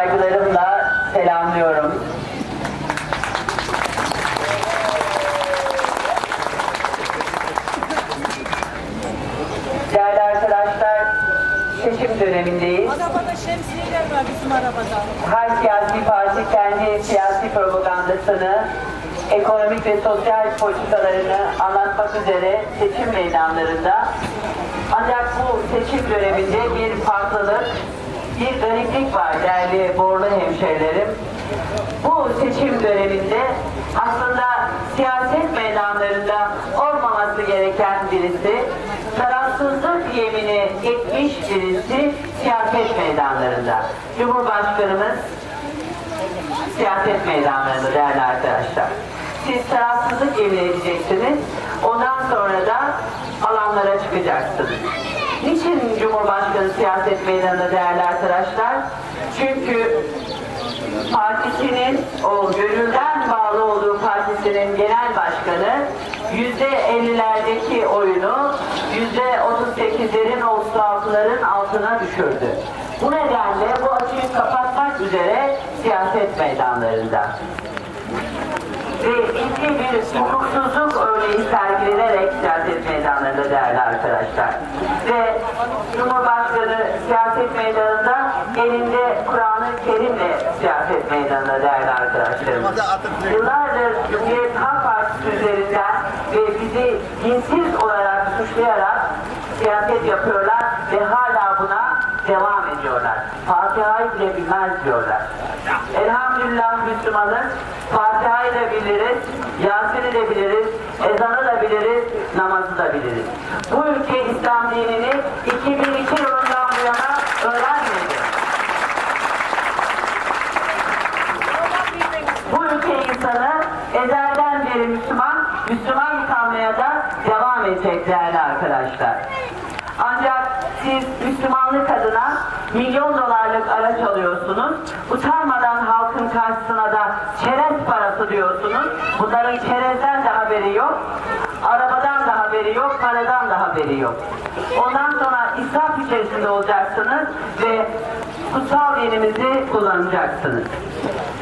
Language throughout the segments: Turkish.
Saygılarımla selamlıyorum. Değerli arkadaşlar, seçim dönemindeyiz. Arabada şemsiyeler var bizim arabada. Her siyasi parti kendi siyasi propagandasını, ekonomik ve sosyal politikalarını anlatmak üzere seçim meydanlarında. Ancak bu seçim döneminde bir farklılık, bir gariplik var değerli Borlu hemşehrilerim. Bu seçim döneminde aslında siyaset meydanlarında olmaması gereken birisi, tarafsızlık yemini etmiş birisi siyaset meydanlarında. Cumhurbaşkanımız siyaset meydanlarında değerli arkadaşlar. Siz tarafsızlık yemin edeceksiniz. Ondan sonra da alanlara çıkacaksınız. Niçin Cumhurbaşkanı siyaset meydanında değerli arkadaşlar? Çünkü partisinin, o gönülden bağlı olduğu partisinin genel başkanı yüzde ellilerdeki oyunu yüzde otuz sekizlerin, otuz altıların altına düşürdü. Bu nedenle bu açığı kapatmak üzere siyaset meydanlarında ve ciddi bir hukuksuzluk örneği sergilenerek siyaset meydanlarında değerli arkadaşlar. Ve Cumhurbaşkanı siyaset meydanında elinde Kur'an-ı Kerim'le siyaset meydanında değerli arkadaşlarım. Yıllardır Cumhuriyet Halk Partisi üzerinden ve bizi dinsiz olarak suçlayarak siyaset yapıyorlar ve hala devam ediyorlar. Fatiha'yı bile bilmez diyorlar. Elhamdülillah Müslümanız. Fatiha'yı da biliriz, Yasin'i de biliriz, ezanı da biliriz, namazı da biliriz. Bu ülke İslam dinini 2002 yılından bu yana öğrenmedi. Bu ülke insanı ezelden beri Müslüman, Müslüman kalmaya da devam edecek değerli arkadaşlar. Siz Müslümanlık adına milyon dolarlık araç alıyorsunuz. Utanmadan halkın karşısına da çerez parası diyorsunuz. Bunların çerezden de haberi yok. Arabadan da haberi yok, paradan da haberi yok. Ondan sonra israf içerisinde olacaksınız ve kutsal dinimizi kullanacaksınız.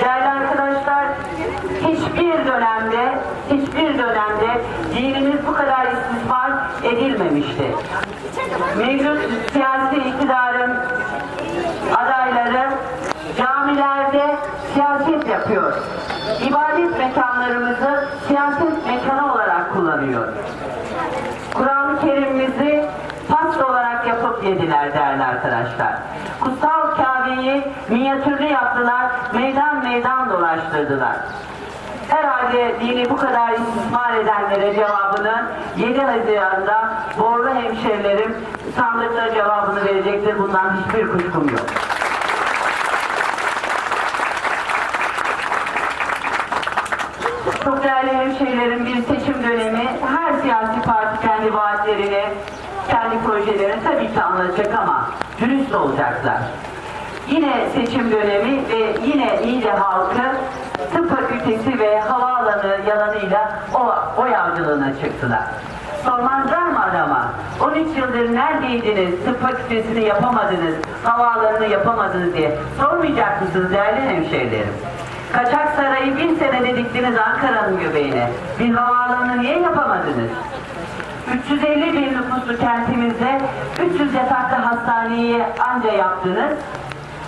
Değerli arkadaşlar, hiçbir dönemde, hiçbir dönemde dinimiz bu kadar istismar edilmemişti. Mevcut siyasi iktidarın adayları camilerde siyaset yapıyor. İbadet mekanlarımızı siyaset mekanı olarak kullanıyor. Kur'an-ı Kerim'imizi pasta olarak yapıp yediler değerli arkadaşlar. Kutsal Kabe'yi minyatürlü yaptılar, meydan meydan dolaştırdılar. Herhalde dini bu kadar istismar edenlere cevabını 7 Haziran'da Borlu hemşerilerim sandıkta cevabını verecektir. Bundan hiçbir kuşkum yok. Çok değerli hemşehrilerin bir seçim dönemi her siyasi parti kendi vaatlerini, kendi projelerini tabii ki anlatacak ama dürüst olacaklar. Yine seçim dönemi ve yine Niğde halkı tıp fakültesi ve havaalanı yalanıyla o, oy avcılığına çıktılar. Sormazlar mı adama? 13 yıldır neredeydiniz? Tıp fakültesini yapamadınız, havaalanını yapamadınız diye. Sormayacak mısınız değerli hemşehrilerim? Kaçak Sarayı bir senede diktiniz Ankara'nın göbeğine. Bir havaalanını niye yapamadınız? 350 bin nüfuslu kentimizde 300 yataklı hastaneyi anca yaptınız.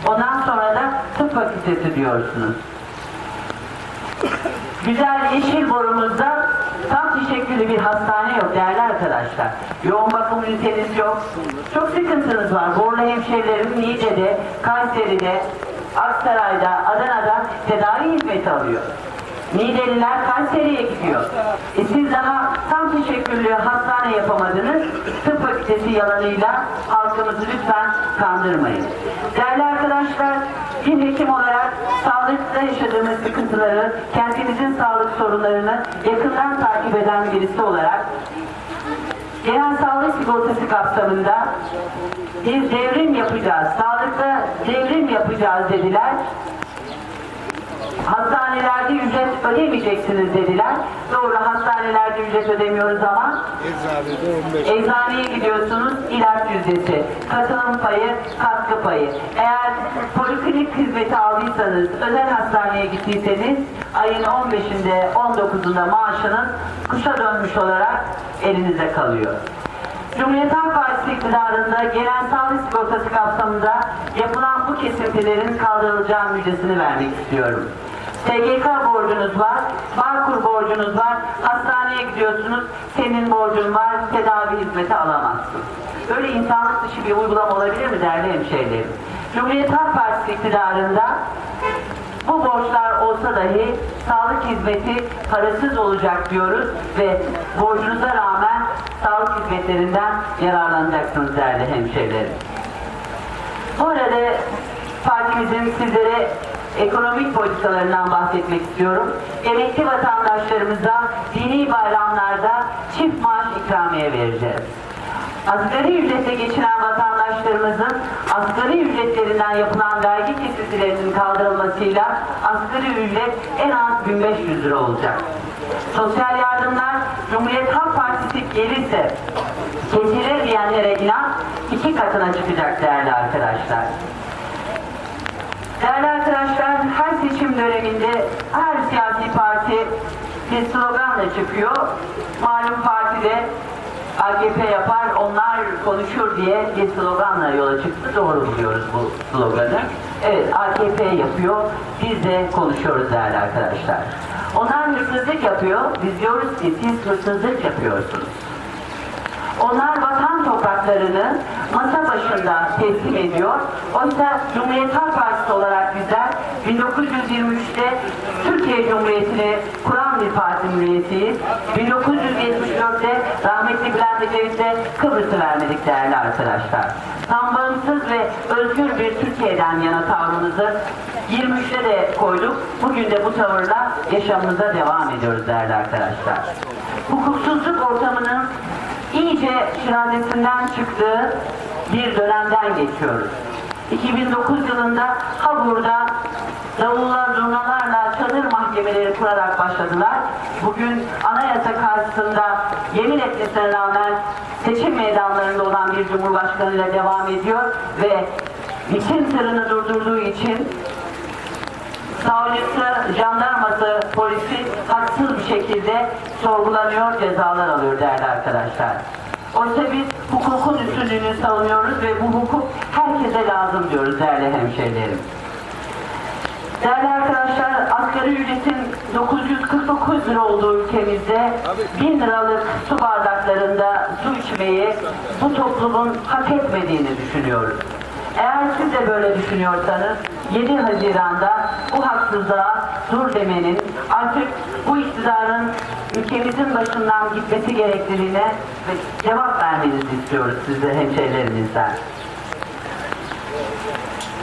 Ondan sonra da tıp fakültesi diyorsunuz. Güzel yeşil borumuzda tam teşekküllü bir hastane yok değerli arkadaşlar. Yoğun bakım üniteniz yok. Çok sıkıntınız var. Borlu hemşehrilerim Niğde'de, Kayseri'de, Aksaray'da, Adana'da tedavi hizmeti alıyor. Niğdeliler Kayseri'ye gidiyor. E siz daha tam teşekküllü hastane yapamadınız. Tıp fakültesi yalanıyla halkımızı lütfen kandırmayın. Değerli arkadaşlar, bir hekim olarak sağlıkta yaşadığımız sıkıntıları, kentimizin sağlık sorunlarını yakından takip eden birisi olarak Genel sağlık sigortası kapsamında bir devrim yapacağız, sağlıkta devrim yapacağız dediler. Hastanelerde ücret ödemeyeceksiniz dediler. Doğru hastanelerde ücret ödemiyoruz ama Eczanede 15. Eczaneye gidiyorsunuz ilaç yüzdesi, katılım payı, katkı payı. Eğer poliklinik hizmeti aldıysanız, özel hastaneye gittiyseniz ayın 15'inde 19'unda maaşınız kuşa dönmüş olarak elinize kalıyor. Cumhuriyet Halk Partisi iktidarında gelen sağlık sigortası kapsamında yapılan bu kesintilerin kaldırılacağı müjdesini vermek istiyorum. SGK borcunuz var, Bağkur borcunuz var, hastaneye gidiyorsunuz, senin borcun var, tedavi hizmeti alamazsın. Böyle insanlık dışı bir uygulama olabilir mi değerli hemşehrilerim? Cumhuriyet Halk Partisi iktidarında bu borçlar olsa dahi sağlık hizmeti parasız olacak diyoruz ve borcunuza rağmen sağlık hizmetlerinden yararlanacaksınız değerli hemşehrilerim. Bu arada partimizin sizlere ekonomik politikalarından bahsetmek istiyorum. Emekli vatandaşlarımıza dini bayramlarda çift maaş ikramiye vereceğiz. Asgari ücretle geçinen vatandaşlarımızın asgari ücretlerinden yapılan vergi kesintilerinin kaldırılmasıyla asgari ücret en az 1500 lira olacak. Sosyal yardımlar Cumhuriyet Halk Partisi gelirse kesilir diyenlere inan iki katına çıkacak değerli arkadaşlar. Değerli arkadaşlar, seçim döneminde her siyasi parti bir sloganla çıkıyor. Malum partide AKP yapar, onlar konuşur diye bir sloganla yola çıktı. Doğru buluyoruz bu sloganı. Evet, AKP yapıyor, biz de konuşuyoruz değerli arkadaşlar. Onlar hırsızlık yapıyor, biz diyoruz ki siz hırsızlık yapıyorsunuz. Onlar vatan topraklarını masa başında teslim ediyor. Oysa Cumhuriyet Halk Partisi olarak bizler 1923'te Türkiye Cumhuriyeti'ni kuran bir parti üyesiyiz. 1974'te rahmetli Bülent Ecevit'e Kıbrıs'ı vermedik değerli arkadaşlar. Tam bağımsız ve özgür bir Türkiye'den yana tavrımızı 23'te de koyduk. Bugün de bu tavırla yaşamımıza devam ediyoruz değerli arkadaşlar. Hukuksuzluk ortamının iyice şirazesinden çıktığı bir dönemden geçiyoruz. 2009 yılında Habur'da davulla, zurnalarla çadır mahkemeleri kurarak başladılar. Bugün anayasa karşısında yemin etmesine rağmen seçim meydanlarında olan bir cumhurbaşkanıyla devam ediyor ve miting tırını durdurduğu için savcısı, jandarması, polisi haksız bir şekilde sorgulanıyor, cezalar alıyor değerli arkadaşlar. Oysa biz hukukun üstünlüğünü savunuyoruz ve bu hukuk herkese lazım diyoruz değerli hemşehrilerim. Değerli arkadaşlar, asgari ücretin 949 lira olduğu ülkemizde 1000 liralık su bardaklarında su içmeyi bu toplumun hak etmediğini düşünüyoruz. Eğer siz de böyle düşünüyorsanız 7 Haziran'da bu haksızlığa dur demenin artık bu iktidarın ülkemizin başından gitmesi gerektiğine cevap vermenizi istiyoruz size hemşehrilerimizden.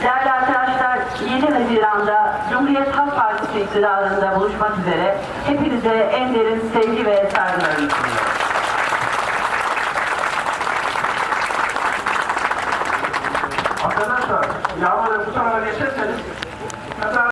Değerli arkadaşlar, 7 Haziran'da Cumhuriyet Halk Partisi iktidarında buluşmak üzere hepinize en derin sevgi ve saygılarımı sunuyorum. Arkadaşlar, yağmuru bu tarafa geçerseniz